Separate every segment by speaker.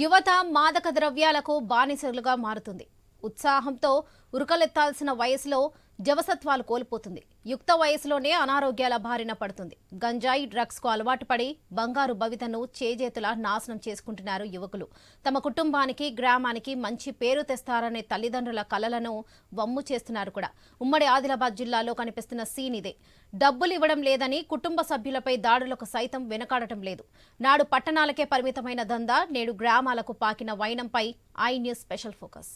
Speaker 1: యువత మాదక ద్రవ్యాలకు బానిసలుగా మారుతుంది. ఉత్సాహంతో ఉరకలెత్తాల్సిన వయసులో జవసత్వాలు కోల్పోతుంది. యుక్త వయసులోనే అనారోగ్యాల బారిన పడుతుంది. గంజాయి డ్రగ్స్కు అలవాటు పడి బంగారు భవితను చేజేతుల నాశనం చేసుకుంటున్నారు యువకులు. తమ కుటుంబానికి గ్రామానికి మంచి పేరు తెస్తారనే తల్లిదండ్రుల కలలను వమ్ము చేస్తున్నారు కూడా. ఉమ్మడి ఆదిలాబాద్ జిల్లాలో కనిపిస్తున్న సీన్ ఇదే. డబ్బులు ఇవ్వడం లేదని కుటుంబ సభ్యులపై దాడులకు సైతం వెనకాడటం లేదు. నాడు పట్టణాలకే పరిమితమైన దందా నేడు గ్రామాలకు పాకిన వైనంపై ఐ న్యూస్ స్పెషల్ ఫోకస్.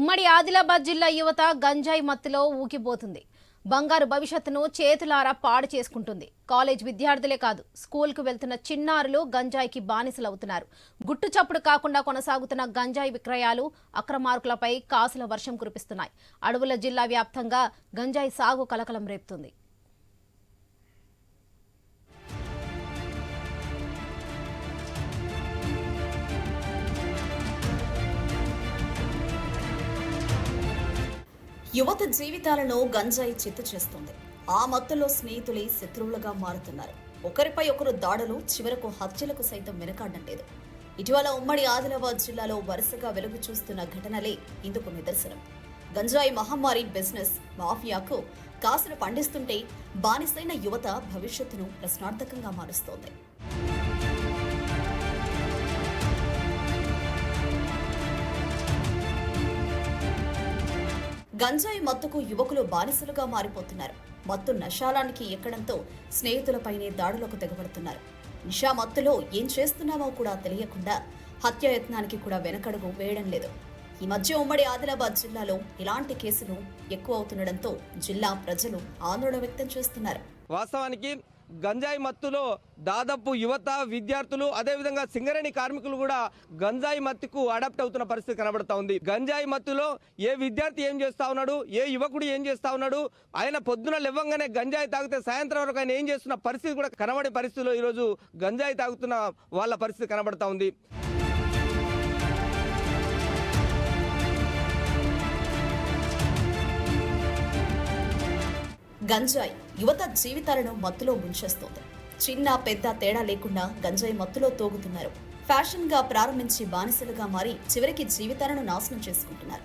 Speaker 1: ఉమ్మడి ఆదిలాబాద్ జిల్లా యువత గంజాయి మత్తులో ఊకిపోతుంది బంగారు భవిష్యత్తును చేతులారా పాడు చేసుకుంటుంది. కాలేజ్ విద్యార్థులే కాదు స్కూల్కు వెళ్తున్న చిన్నారులు గంజాయికి బానిసలవుతున్నారు. గుట్టు చప్పుడు కాకుండా కొనసాగుతున్న గంజాయి విక్రయాలు అక్రమార్కులపై కాసుల వర్షం కురిపిస్తున్నాయి. అడవుల జిల్లా వ్యాప్తంగా గంజాయి సాగు కలకలం రేపుతుంది.
Speaker 2: యువత జీవితాలను గంజాయి చిత్తు చేస్తుంది. ఆ మత్తులో స్నేహితులే శత్రువులుగా మారుతున్నారు. ఒకరిపై ఒకరు దాడులు చివరకు హత్యలకు సైతం వెనకాడడం లేదు. ఇటీవల ఉమ్మడి ఆదిలాబాద్ జిల్లాలో వరుసగా వెలుగు చూస్తున్న ఘటనలే ఇందుకు నిదర్శనం. గంజాయి మహమ్మారి బిజినెస్ మాఫియాకు కాసులు పండిస్తుంటే బానిసైన యువత భవిష్యత్తును ప్రశ్నార్థకంగా మారుస్తోంది. గంజాయి మత్తుకు యువకులు బానిసలుగా మారిపోతున్నారు. మత్తు నశాలానికి ఎక్కడంతో స్నేహితులపైనే దాడులకు తెగబడుతున్నారు. నిషా మత్తులో ఏం చేస్తున్నామో కూడా తెలియకుండా హత్యాయత్నానికి కూడా వెనకడుగు వేయడం లేదు. ఈ మధ్య ఉమ్మడి ఆదిలాబాద్ జిల్లాలో ఇలాంటి కేసులు ఎక్కువ అవుతుండడంతో జిల్లా ప్రజలు ఆందోళన వ్యక్తం చేస్తున్నారు.
Speaker 3: వాస్తవానికి గంజాయి మత్తులో దాదాపు యువత విద్యార్థులు అదేవిధంగా సింగరేణి కార్మికులు కూడా గంజాయి మత్తుకు అడాప్ట్ అవుతున్న పరిస్థితి కనబడతా ఉంది. గంజాయి మత్తులో ఏ విద్యార్థి ఏం చేస్తా ఉన్నాడు ఏ యువకుడు ఏం చేస్తా ఉన్నాడు ఆయన పొద్దున లేవంగానే గంజాయి తాగితే సాయంత్రం వరకు ఆయన ఏం చేస్తున్న పరిస్థితి కూడా కనబడే పరిస్థితిలో ఈరోజు గంజాయి తాగుతున్న వాళ్ళ పరిస్థితి కనబడతా ఉంది.
Speaker 2: గంజాయి యువత జీవితాలను మత్తులో ముంచేస్తోంది. చిన్న పెద్ద తేడా లేకుండా గంజాయి మత్తులో తోగుతున్నారు. ఫ్యాషన్గా ప్రారంభించి బానిసలుగా మారి చివరికి జీవితాలను నాశనం చేసుకుంటున్నారు.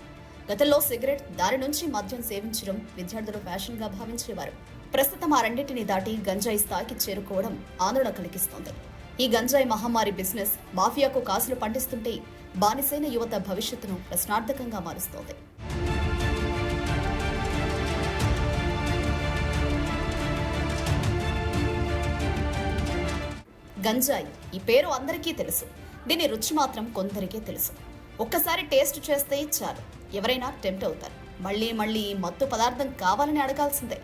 Speaker 2: గతంలో సిగరెట్ దారి నుంచి మద్యం సేవించడం విద్యార్థులు ఫ్యాషన్గా భావించేవారు. ప్రస్తుతం ఆ రెండింటిని దాటి గంజాయి స్థాయికి చేరుకోవడం ఆందోళన కలిగిస్తోంది. ఈ గంజాయి మహమ్మారి బిజినెస్ మాఫియాకు కాసులు పండిస్తుంటే బానిసైన యువత భవిష్యత్తును ప్రశ్నార్థకంగా మారుస్తోంది. గంజాయి. ఈ పేరు అందరికీ తెలుసు. దీని రుచి మాత్రం కొందరికే తెలుసు. ఒక్కసారి టేస్ట్ చేస్తే చాలు. ఎవరైనా టెంప్ట్ అవుతారు. మళ్ళీ మళ్ళీ ఈ మత్తు పదార్థం కావాలని అడగాల్సిందే.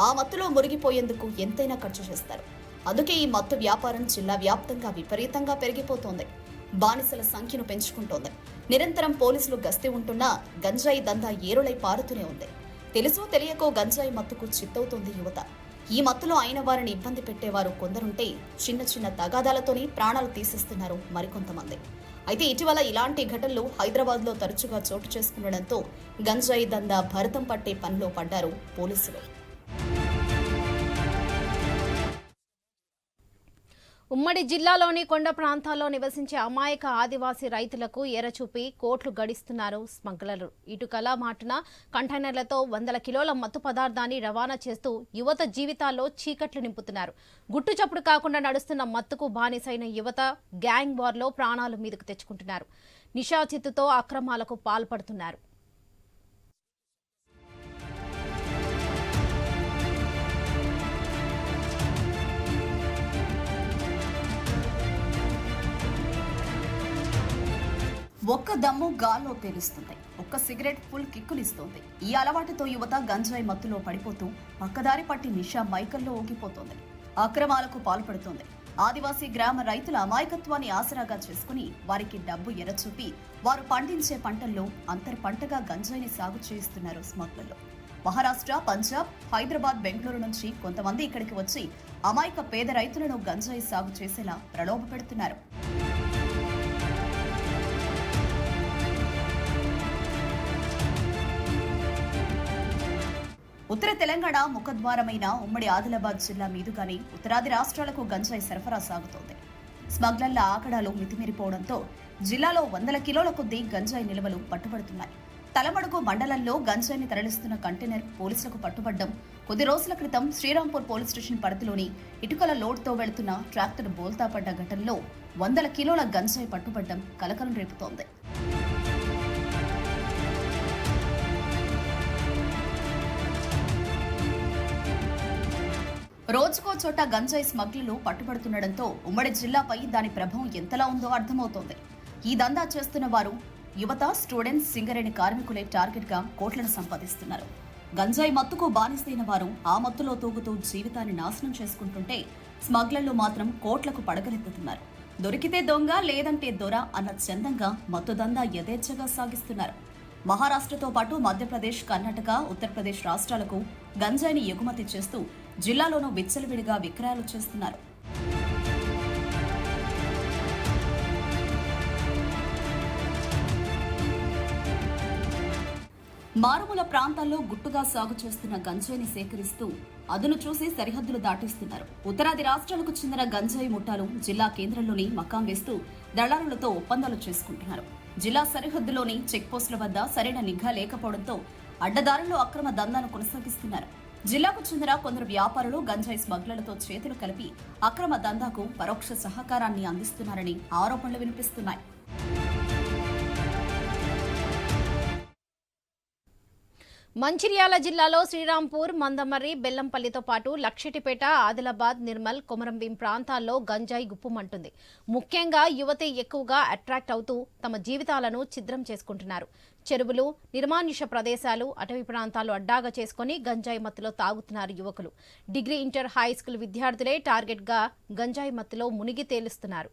Speaker 2: ఆ మత్తులో మురిగిపోయేందుకు ఎంతైనా ఖర్చు చేస్తారు. అందుకే ఈ మత్తు వ్యాపారం జిల్లా వ్యాప్తంగా విపరీతంగా పెరిగిపోతోంది. బానిసల సంఖ్యను పెంచుకుంటోంది. నిరంతరం పోలీసులు గస్తీ ఉంటున్నా గంజాయి దందా ఏరులై పారుతూనే ఉంది. తెలుసో తెలియకో గంజాయి మత్తుకు చిత్తవుతోంది యువత. ఈ మత్తులో అయిన వారిని ఇబ్బంది పెట్టేవారు కొందరుంటే చిన్న చిన్న తగాదాలతోనే ప్రాణాలు తీసేస్తున్నారు మరికొంతమంది. అయితే ఇటీవల ఇలాంటి ఘటనలు హైదరాబాద్లో తరచుగా చోటు చేసుకుండడంతో గంజాయి దందా భరతం పట్టే పనిలో పడ్డారు పోలీసులు.
Speaker 1: ఉమ్మడి జిల్లాలోని కొండ ప్రాంతాల్లో నివసించే అమాయక ఆదివాసీ రైతులకు ఎరచూపి కోట్లు గడిస్తున్నారు స్మగ్లర్లు. ఇటుకల మాటున కంటైనర్లతో వందల కిలోల మత్తు పదార్థాన్ని రవాణా చేస్తూ యువత జీవితాల్లో చీకట్లు నింపుతున్నారు. గుట్టు చప్పుడు కాకుండా నడుస్తున్న మత్తుకు బానిసైన యువత గ్యాంగ్ వార్లో ప్రాణాలు మీదకు తెచ్చుకుంటున్నారు. నిషాచిత్తుతో అక్రమాలకు పాల్పడుతున్నారు.
Speaker 2: ఒక్క దమ్ము గాల్లో పేలుస్తుంది ఒక్క సిగరెట్ ఫుల్ కిక్కులిస్తోంది ఈ అలవాటుతో యువత గంజాయి మత్తులో పడిపోతూ పక్కదారి పట్టి నిషా మైకల్లో ఊగిపోతోంది. అక్రమాలకు పాల్పడుతోంది. ఆదివాసీ గ్రామ రైతుల అమాయకత్వాన్ని ఆసరాగా చేసుకుని వారికి డబ్బు ఎరచూపి వారు పండించే పంటల్లో అంతర్ పంటగా గంజాయిని సాగు చేయిస్తున్నారు స్మగ్లర్లు. మహారాష్ట్ర పంజాబ్ హైదరాబాద్ బెంగళూరు నుంచి కొంతమంది ఇక్కడికి వచ్చి అమాయక పేద రైతులను గంజాయి సాగు చేసేలా ప్రలోభ పెడుతున్నారు ఉత్తర తెలంగాణ ముఖద్వారమైన ఉమ్మడి ఆదిలాబాద్ జిల్లా మీదుగానే ఉత్తరాది రాష్ట్రాలకు గంజాయి సరఫరా సాగుతోంది. స్మగ్లర్ల ఆకడాలు మితిమీరిపోవడంతో జిల్లాలో వందల కిలోల కొద్దీ గంజాయి నిల్వలు పట్టుబడుతున్నాయి. తలమడుగు మండలంలో గంజాయిని తరలిస్తున్న కంటైనర్ పోలీసులకు పట్టుబడ్డం కొద్ది రోజుల క్రితం శ్రీరాంపూర్ పోలీస్ స్టేషన్ పరిధిలోని ఇటుకల లోడ్తో వెళుతున్న ట్రాక్టర్ బోల్తాపడ్డ ఘటనలో వందల కిలోల గంజాయి పట్టుబడ్డం కలకలం రేపుతోంది. రోజుకో చోట గంజాయి స్మగ్లర్లు పట్టుబడుతుండటంతో ఉమ్మడి జిల్లాపై దాని ప్రభావం ఎంతలా ఉందో అర్థమవుతోంది. ఈ దందా చేస్తున్న వారు యువత స్టూడెంట్స్ సింగరేణి కార్మికులే టార్గెట్గా కోట్లను సంపాదిస్తున్నారు. గంజాయి మత్తుకు బానిసైన వారు ఆ మత్తులో తూగుతూ జీవితాన్ని నాశనం చేసుకుంటుంటే స్మగ్లర్లు మాత్రం కోట్లకు పడగలెత్తుతున్నారు దొరికితే దొంగ లేదంటే దొర అన్న చందంగా మత్తు దందా యథేచ్ఛగా సాగిస్తున్నారు. మహారాష్ట్రతో పాటు మధ్యప్రదేశ్ కర్ణాటక ఉత్తరప్రదేశ్ రాష్ట్రాలకు గంజాయిని ఎగుమతి చేస్తూ జిల్లాలోనూ విచ్చలవిడిగా విక్రయాలు చేస్తున్నారు. మారుమూల ప్రాంతాల్లో గుట్టుగా సాగు చేస్తున్న గంజాయిని సేకరిస్తూ అదును చూసి సరిహద్దులు దాటిస్తున్నారు. ఉత్తరాది రాష్ట్రాలకు చెందిన గంజాయి ముఠాలు జిల్లా కేంద్రంలోని మకాం వేస్తూ దళారులతో ఒప్పందాలు చేసుకుంటున్నారు. జిల్లా సరిహద్దులోని చెక్పోస్టుల వద్ద సరైన నిఘా లేకపోవడంతో అడ్డదారులు అక్రమ దందాను కొనసాగిస్తున్నారు. జిల్లాకు చెందిన కొందరు వ్యాపారులు గంజాయి స్మగ్లర్లతో చేతులు కలిపి అక్రమ దందాకు పరోక్ష సహకారాన్ని అందిస్తున్నారని ఆరోపణలు వినిపిస్తున్నాయి.
Speaker 1: మంచిర్యాల జిల్లాలో శ్రీరాంపూర్ మందమర్రి బెల్లంపల్లితో పాటు లక్షటిపేట ఆదిలాబాద్ నిర్మల్ కొమరంభీం ప్రాంతాల్లో గంజాయి గుప్పుమంటుంది. ముఖ్యంగా యువతే ఎక్కువగా అట్రాక్ట్ అవుతూ తమ జీవితాలను ఛిద్రం చేసుకుంటున్నారు. చెరువులు నిర్మానుష ప్రదేశాలు అటవీ ప్రాంతాలు అడ్డాగా చేసుకుని గంజాయి మత్తులో తాగుతున్నారు యువకులు. డిగ్రీ ఇంటర్ హై స్కూల్ విద్యార్థులే టార్గెట్గా గంజాయి మత్తులో మునిగి తేలుస్తున్నారు.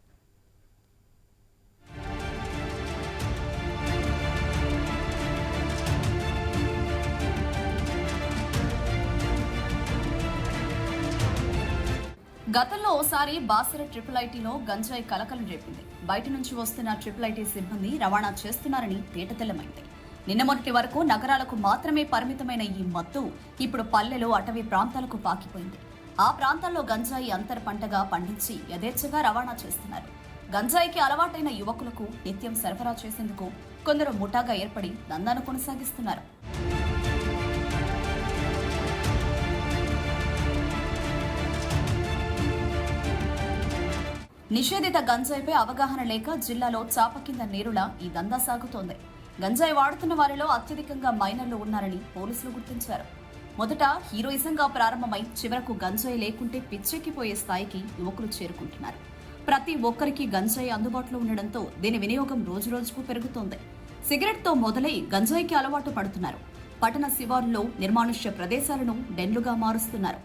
Speaker 2: గతంలో ఓసారి బాసర ట్రిపుల్ ఐటీలో గంజాయి కలకలం రేపింది. బయట నుంచి వస్తున్న ట్రిపుల్ ఐటీ సిబ్బంది రవాణా చేస్తున్నారని తేటతెల్లమైంది నిన్న మొన్నటి వరకు నగరాలకు మాత్రమే పరిమితమైన ఈ మత్తు ఇప్పుడు పల్లెలు అటవీ ప్రాంతాలకు పాకిపోయింది. ఆ ప్రాంతాల్లో గంజాయి అంతర పంటగా పండించి యథేచ్ఛగా రవాణా చేస్తున్నారు. గంజాయికి అలవాటైన యువకులకు నిత్యం సరఫరా చేసేందుకు కొందరు ముఠాగా ఏర్పడి దందాను కొనసాగిస్తున్నారు. నిషేధిత గంజాయిపై అవగాహన లేక జిల్లాలో చాప కింద నేరుల ఈ దందా సాగుతోంది. గంజాయి వాడుతున్న వారిలో అత్యధికంగా మైనర్లు ఉన్నారని పోలీసులు గుర్తించారు. మొదట హీరోయిజంగా ప్రారంభమై చివరకు గంజాయి లేకుంటే పిచ్చెక్కిపోయే స్థాయికి యువకులు చేరుకుంటున్నారు. ప్రతి ఒక్కరికి గంజాయి అందుబాటులో ఉండడంతో దీని వినియోగం రోజురోజుకు పెరుగుతోంది. సిగరెట్తో మొదలై గంజాయికి అలవాటు పడుతున్నారు. పట్టణ శివారులో నిర్మానుష్య ప్రదేశాలను డెన్లుగా మారుస్తున్నారు.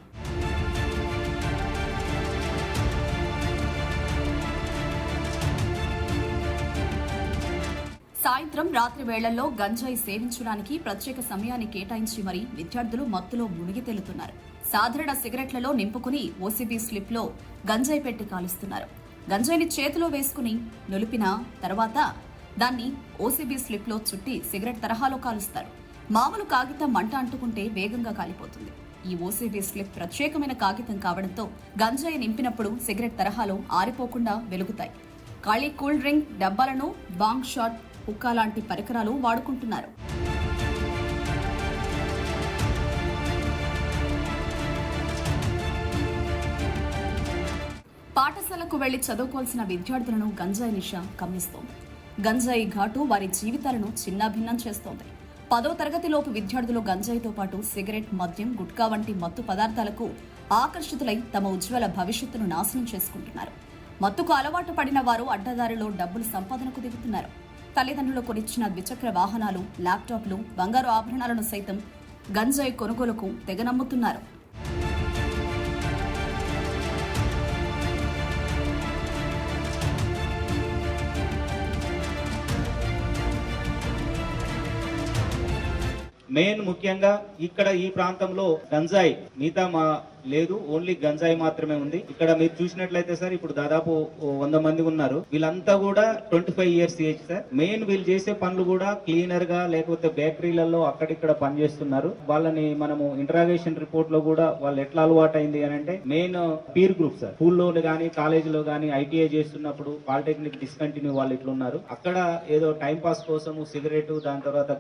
Speaker 2: సాయంత్రం రాత్రి వేళల్లో గంజాయి సేవించడానికి ప్రత్యేక సమయాన్ని కేటాయించి మరీ విద్యార్థులు మత్తులో మునిగి తేలుతున్నారు. సాధారణ సిగరెట్లలో నింపుకుని ఓసీబీ స్లిప్లో గంజాయి పెట్టి కాలుస్తున్నారు. గంజాయిని చేతిలో వేసుకుని నులిపిన తర్వాత దాన్ని ఓసీబీ స్లిప్లో చుట్టి సిగరెట్ తరహాలో కాలుస్తారు. మామూలు కాగితం మంట అంటుకుంటే వేగంగా కాలిపోతుంది. ఈ ఓసీబీ స్లిప్ ప్రత్యేకమైన కాగితం కావడంతో గంజాయి నింపినప్పుడు సిగరెట్ తరహాలో ఆరిపోకుండా వెలుగుతాయి. ఖాళీ కూల్ డ్రింక్ డబ్బాలను బాంగ్ షాట్ హుక్కా లాంటి పరికరాలు వాడుకుంటున్నారు. పాఠశాలకు వెళ్ళి చదువుకోవాల్సిన విద్యార్థులను గంజాయి నిష కమ్మిస్తోంది గంజాయి ఘాటు వారి జీవితాలను చిన్నాభిన్నం చేస్తోంది. పదో తరగతిలోపు విద్యార్థులు గంజాయితో పాటు సిగరెట్ మద్యం గుట్కా వంటి మత్తు పదార్థాలకు ఆకర్షితులై తమ ఉజ్వల భవిష్యత్తును నాశనం చేసుకుంటున్నారు. మత్తుకు అలవాటు పడిన వారు అడ్డదారిలో డబ్బులు సంపాదనకు దిగుతున్నారు. తల్లిదండ్రులు కొనిచ్చిన ద్విచక్ర వాహనాలు ల్యాప్టాప్లు బంగారు ఆభరణాలను సైతం గంజాయి కొనుగోలుకు తెగనమ్ముతున్నారు.
Speaker 4: మెయిన్ ముఖ్యంగా ఇక్కడ ఈ ప్రాంతంలో గంజాయి మిగతా మా లేదు ఓన్లీ గంజాయి మాత్రమే ఉంది. ఇక్కడ మీరు చూసినట్లయితే సార్ ఇప్పుడు దాదాపు వంద మంది ఉన్నారు. వీళ్ళంతా కూడా twenty five years age sir. Main వీళ్ళు చేసే పనులు కూడా క్లీనర్గా లేకపోతే బేకరీలలో అక్కడిక్కడ పనిచేస్తున్నారు. వాళ్ళని మనము ఇంటరాగేషన్ రిపోర్ట్లో కూడా వాళ్ళు ఎట్లా అలవాటు అయింది అని అంటే మెయిన్ పీర్ గ్రూప్ సార్. స్కూల్లో కానీ కాలేజీలో కానీ ఐటీఐ చేస్తున్నప్పుడు పాలిటెక్నిక్ డిస్కంటిన్యూ వాళ్ళు ఇట్లున్నారు. అక్కడ ఏదో టైం పాస్ కోసము సిగరెట్ దాని తర్వాత